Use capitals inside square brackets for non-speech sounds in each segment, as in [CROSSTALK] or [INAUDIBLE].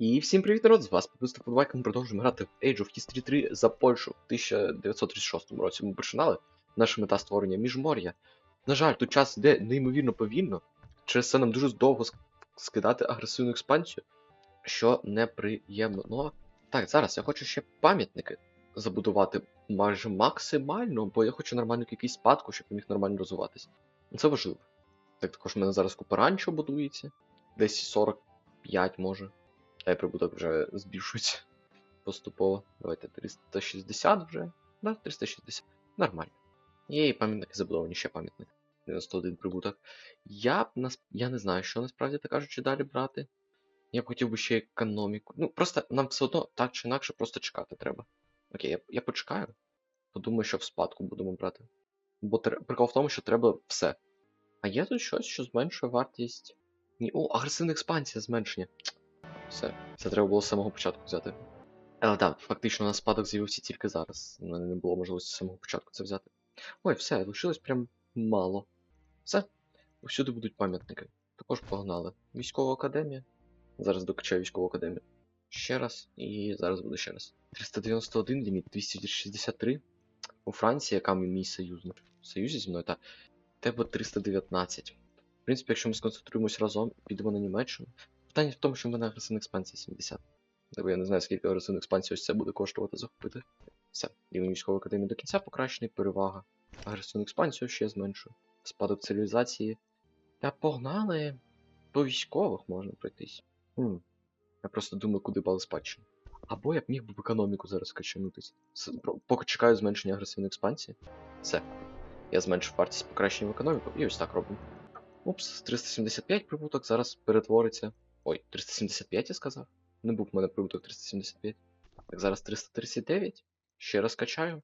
І всім привіт, народ! З вас Попусто Подвайка. Ми продовжуємо грати в Age of History 3 за Польщу в 1936 році. Ми починали. Наша мета створення міжмор'я. На жаль, тут час йде неймовірно повільно. Через це нам дуже довго скидати агресивну експансію, що неприємно. Ну, Так, зараз я хочу ще пам'ятники забудувати майже максимально, бо я хочу нормальну кількість спадку, щоб я міг нормально розвиватись. Ну, Це важливо. Так також в мене зараз купа ранчо будується. Десь 45 може. Й прибуток вже збільшується [LAUGHS] поступово. Давайте 360 вже. Да, 360. Нормально. Є і пам'ятники забудовані, ще пам'ятник. 91 прибуток. Я нас... я не знаю, що насправді так кажучи далі брати. Я б хотів би ще економіку. Ну, просто нам все одно так чи інакше просто чекати треба. Окей, я, я почекаю. Подумаю, що в спадку будемо брати. Бо тр- прикол в тому, що треба все. А є тут щось, що зменшує вартість. Ні, о, агресивна експансія зменшення. Все, це треба було з самого початку взяти. Але так, фактично на спадок з'явився тільки зараз. У мене не було можливості з самого початку це взяти. Ой, все, лишилось прям мало. Все. Всюди будуть пам'ятники. Також погнали. Військова академія. Зараз докачаю військову академію. Ще раз, і зараз буде ще раз. 391 ліміт, 263. У Франції, яка мій союзник. В союзі зі мною, та тебе 319. В принципі, якщо ми сконцентруємось разом, підемо на Німеччину. Питання в тому, що в мене агресивна експансія 70. Тобто я не знаю, скільки агресивна експансія ось це буде коштувати захопити. Все, рівень військової академії до кінця покращений, перевага. Агресивну експансію ще зменшую. Спадок цивілізації. Та погнали. По військових можна пройтись. Хм. Я просто думаю, куди бали спадщини. Або я б міг би в економіку зараз качанутись. Поки чекаю зменшення агресивної експансії. Все. Я зменшив вартість покращення в економіку і ось так робимо. Упс, 375 прибуток зараз перетвориться. Ой, 375 я сказав. Не був в мене прибуток 375. Так, зараз 339. Ще раз качаю.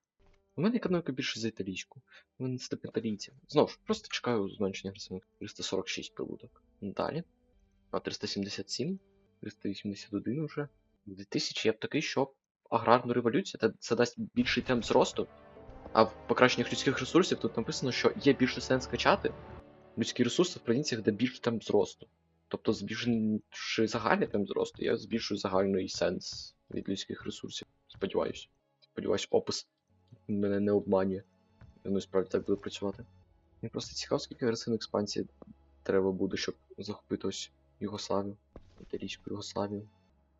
У мене економіка більше за італійську. У мене це італійці. Знову ж, просто чекаю зменшення агресивних. 346 прибуток. Далі. А 377, 381 вже. 2000 я б такий, що аграрну революцію, та це дасть більший темп зросту. А в покращеннях людських ресурсів тут написано, що є більше сенс качати людські ресурси в провінціях, де більше темп зросту. Тобто, збільшивши загальний темп зросту, я збільшую загальний сенс від людських ресурсів. Сподіваюсь. Сподіваюсь, опис мене не обманює. Воно і справді так буде працювати. Мені просто цікаво, скільки агресивної експансії треба буде, щоб захопити ось Югославію, італійську Югославію.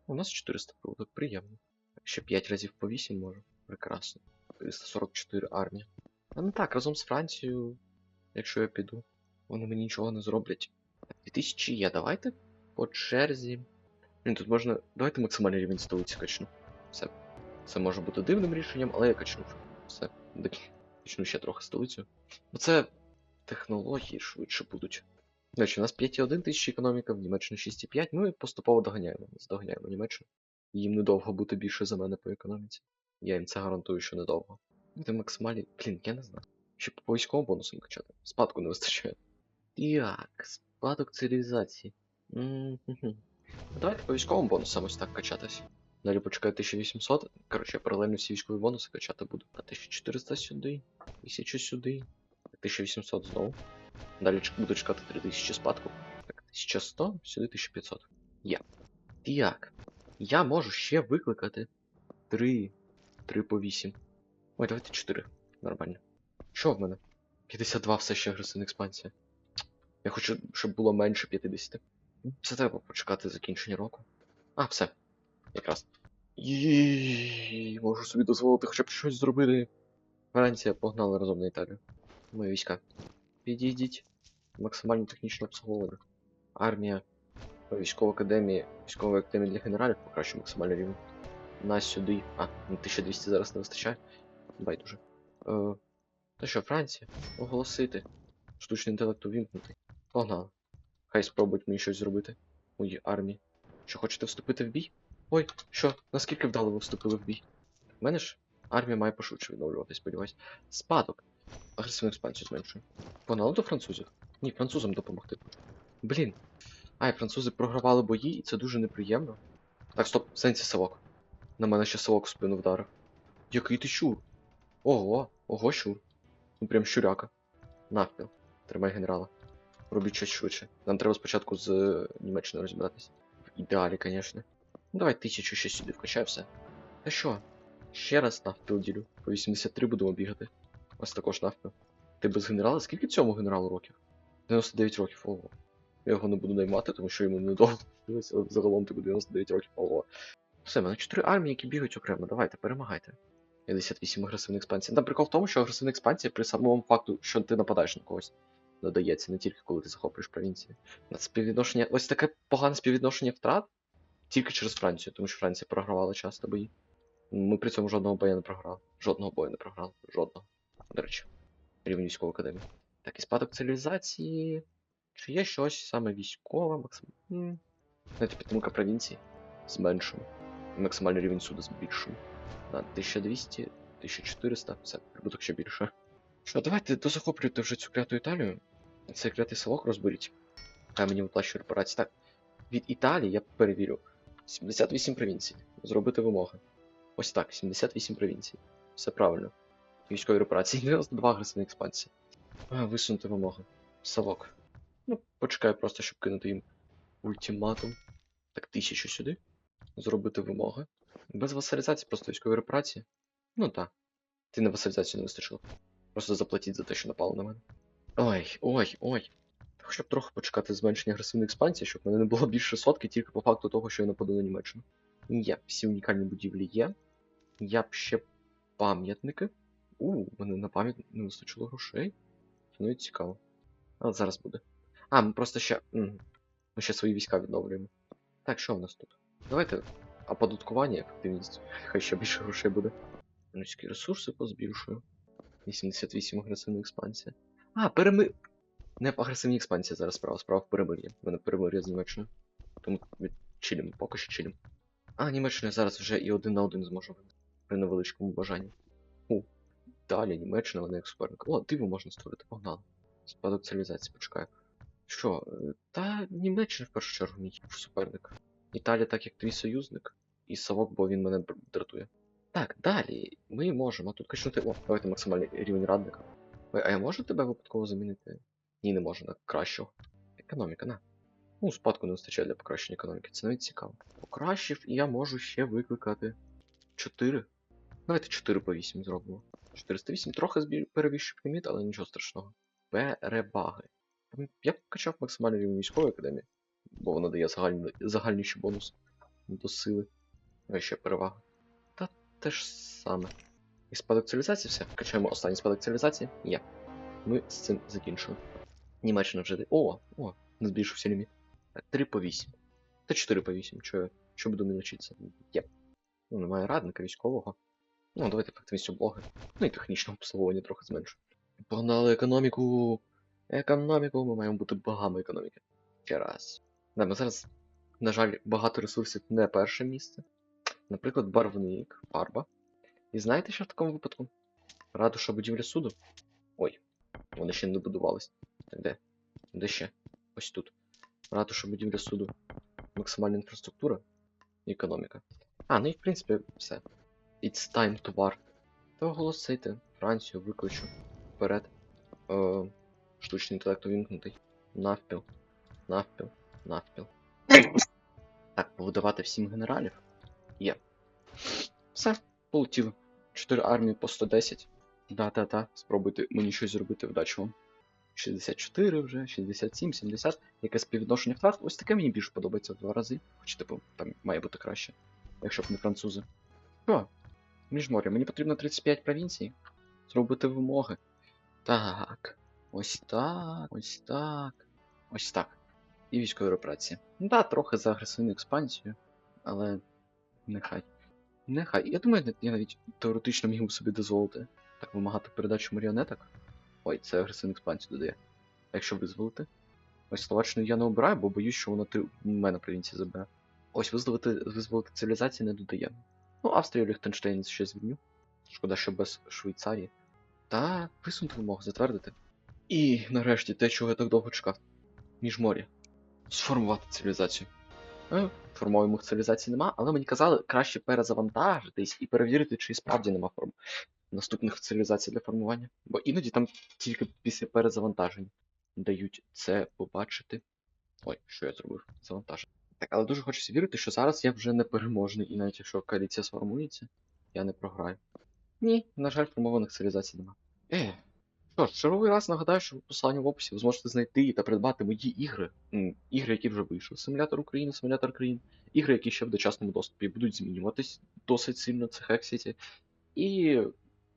У нас 400 проводок, приємно. Ще 5 разів по 8 може. Прекрасно. 344 армія. А ну так, разом з Францією, якщо я піду, вони мені нічого не зроблять. 2000 є, давайте по черзі. Блін, тут можна. Давайте максимальний рівень столиці качну. Все. Це може бути дивним рішенням, але я качнув. Все. Качну ще трохи столицю. Бо це технології швидше будуть. Речі, у нас 5,1 тисячі економіка, в Німеччині 6,5, ну і поступово доганяємо. Здоганяємо Німеччину. Їм недовго бути більше за мене по економіці. Я їм це гарантую, що недовго. Буде максимальний. Блін, я не знаю. Ще по військовим бонусам качати. Спадку не вистачає. Так, спадок цивілізації. М-м-м. Давайте по військовим бонусам ось так качатись. Далі почекаю 1800. Коротше, я паралельно всі військові бонуси качати буду. А 1400 сюди, 1000 сюди, 1800 знову. Далі буду чекати 3000 спадку. Так, 1100, сюди 1500. Є. Так. Я можу ще викликати 3. 3 по 8. Ой, давайте 4. Нормально. Що в мене? 52 все ще агресивна експансія. Я хочу, щоб було менше 50. Це треба почекати закінчення року. А, все. Якраз. Їй, можу собі дозволити хоча б щось зробити. Франція погнала разом на Італію. Мої війська. Підійдіть. Максимально технічно обслуговування. Армія. Військова академія. Військова академія для генералів покращує максимальний рівень. На сюди. А, ну 1200 зараз не вистачає. Байдуже. Е, та що, Франція? Оголосити. Штучний інтелект увімкнутий. Погнали. Хай спробують мені щось зробити. Мої армії. Що хочете вступити в бій? Ой, що, наскільки вдало ви вступили в бій? В мене ж армія має пошвидше відновлюватись, сподіваюсь. Спадок. Агресивну експансію зменшую. Погнали до французів? Ні, французам допомогти. Блін. Ай, французи програвали бої, і це дуже неприємно. Так, стоп, сенсі совок. На мене ще совок в спину вдарив. Який ти щур? Ого, ого, щур. Ну прям щуряка. Навпіл. Тримай генерала. Робіть щось швидше. Нам треба спочатку з е, Німеччиною розібратися. В ідеалі, звісно. Ну, давай тисячу ще сюди вкачаю все. Та що? Ще раз навпіл ділю. По 83 будемо бігати. Ось також навпіл. Ти без генерала? Скільки цьому генералу років? 99 років, ого. Я його не буду наймати, тому що йому недовго. Але Загалом тобі 99 років, ого. Все, мене 4 армії, які бігають окремо. Давайте, перемагайте. 58 агресивних експансій. Там прикол в тому, що агресивна експансія при самому факту, що ти нападаєш на когось, додається, не тільки коли ти захоплюєш провінції. На співвідношення. Ось таке погане співвідношення втрат тільки через Францію, тому що Франція програвала часто бої. Ми при цьому жодного бою не програли. Жодного бою не програли. Жодного. До речі, рівень військової академії. Так, і спадок цивілізації. Чи є щось саме військове, максимально. Знаєте, підтримка провінції зменшимо. Максимальний рівень суду збільшимо. На 1200, 1400, все, прибуток ще більше. Що, давайте дозахоплюйте вже цю кляту Італію. Цей клятий селок розберіть. Хай мені виплачує репарації. Так, від Італії я перевірю. 78 провінцій. Зробити вимоги. Ось так, 78 провінцій. Все правильно. Військові репарації, 92 агресивні експансії. А, висунути вимоги. Совок. Ну, почекаю просто, щоб кинути їм ультиматум. Так, тисячу сюди. Зробити вимоги. Без васалізації, просто військові репарації. Ну так. Ти на васалізацію не вистачило. Просто заплатіть за те, що напало на мене. Ой, ой, ой. Хоча б трохи почекати зменшення агресивної експансії, щоб в мене не було більше сотки тільки по факту того, що я нападу на Німеччину. Є, всі унікальні будівлі є. Я б ще пам'ятники. У, мене на пам'ять не вистачило грошей. Це навіть цікаво. Але зараз буде. А, ми просто ще. Ми ще свої війська відновлюємо. Так, що в нас тут? Давайте оподаткування, ефективність. Хай ще більше грошей буде. Людські ресурси позбільшую. 88 агресивна експансія. А, переми. Не в агресивній експансії зараз справа, справа в перемир'ї. Мене перемир'я з Німеччиною. Тому ми чилім, поки що чилім. А, Німеччина зараз вже і один на один зможе винести. При невеличкому бажанні. У. Далі Німеччина, вона як суперник. О, диво можна створити, погнали. Спадок цивілізації, почекаю. Що? е, Та Німеччина в першу чергу мій суперник. Італія так як твій союзник. І Савок, бо він мене дратує. Так, далі ми можемо тут качнути. О, давайте максимальний рівень радника. Ой, а я можу тебе випадково замінити? Ні, не можу, на кращого. Економіка, на. Ну, спадку не вистачає для покращення економіки. Це навіть цікаво. Покращив, і я можу ще викликати 4. Давайте 4 по 8 зробимо. 408 трохи збіль... перевищив ліміт, але нічого страшного. Переваги. Там Я б качав максимальний рівень військової академії, бо вона дає загальний, загальніший бонус до сили. Ну і ще перевага. Та те ж саме. І спадок цивілізації все. Качаємо останній спадок цивілізації. Є. Ми з цим закінчили. Німеччина вже. О, о, не збільшився ліміт. 3 по 8. Та 4 по 8. Чого, я- що буду мілочитися? Є. Ну, немає радника військового. Ну, давайте ефективність облоги. Ну і технічне обслуговування трохи зменшу. Погнали економіку. Економіку, ми маємо бути богами економіки. Ще раз. Да, ми зараз, на жаль, багато ресурсів не перше місце. Наприклад, барвник, фарба. І знаєте, що в такому випадку? Ратуша будівля суду. Ой, вони ще не добудувались. Де? Де ще? Ось тут. Ратуша будівля суду. Максимальна інфраструктура і економіка. А, ну і в принципі все. It's time to war. Та оголосити. Францію викличу. Вперед. Е, штучний інтелект увімкнутий. Навпіл. Навпіл. Навпіл. Так, повидавати всім генералів. Є. Все, полетіли. 4 армії по 110. Да-та-та, спробуйте мені щось зробити, вдачі вам. 64 вже, 67, 70. Яке співвідношення втрат. Ось таке мені більше подобається в два рази. Хоч, типу, там має бути краще. Якщо б не французи. Що? Міжморя, мені потрібно 35 провінцій. Зробити вимоги. Так. Ось так, ось так. Ось так. І військові операції. Ну да, трохи за агресивну експансію, але нехай. Нехай. Я думаю, я навіть теоретично міг собі дозволити так вимагати передачу маріонеток. Ой, це агресивну експансію додає. А якщо визволити. Ось Словаччину я не обираю, бо боюсь, що вона три мене провінції забере. Ось визволити, визволити цивілізації не додає. Ну, Австрію, Ліхтенштейн ще звільню. Шкода, що без Швейцарії. Та висунути вимогу, затвердити. І нарешті те, чого я так довго чекав. Міжмор'я. Сформувати цивілізацію. Е, формуємо цивілізації нема, але мені казали краще перезавантажитись і перевірити, чи справді нема форм наступних цивілізацій для формування. Бо іноді там тільки після перезавантаження дають це побачити. Ой, що я зробив? Завантаження. Так, але дуже хочеться вірити, що зараз я вже не переможний, і навіть якщо коаліція сформується, я не програю. Ні, на жаль, формованих цивілізацій нема. Е, що ж, черговий раз нагадаю, що в посиланні в описі ви зможете знайти та придбати мої ігри. Ігри, які вже вийшли. Симулятор України, симулятор країн. Ігри, які ще в дочасному доступі будуть змінюватись досить сильно, це City. І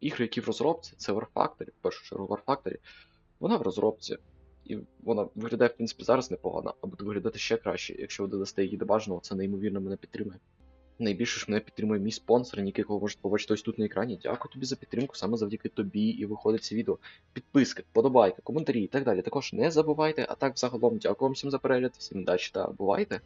ігри, які в розробці, це War Factory, в першу чергу War Factory. Вона в розробці. І вона виглядає, в принципі, зараз непогано, а буде виглядати ще краще, якщо ви додасте її до бажаного, це неймовірно мене підтримує. Найбільше ж мене підтримує мій спонсор, якого ви можете побачити ось тут на екрані. Дякую тобі за підтримку, саме завдяки тобі і виходить це відео. Підписки, подобайки, коментарі і так далі. Також не забувайте. А так, взагалом, дякую вам всім за перегляд, всім удачі та бувайте!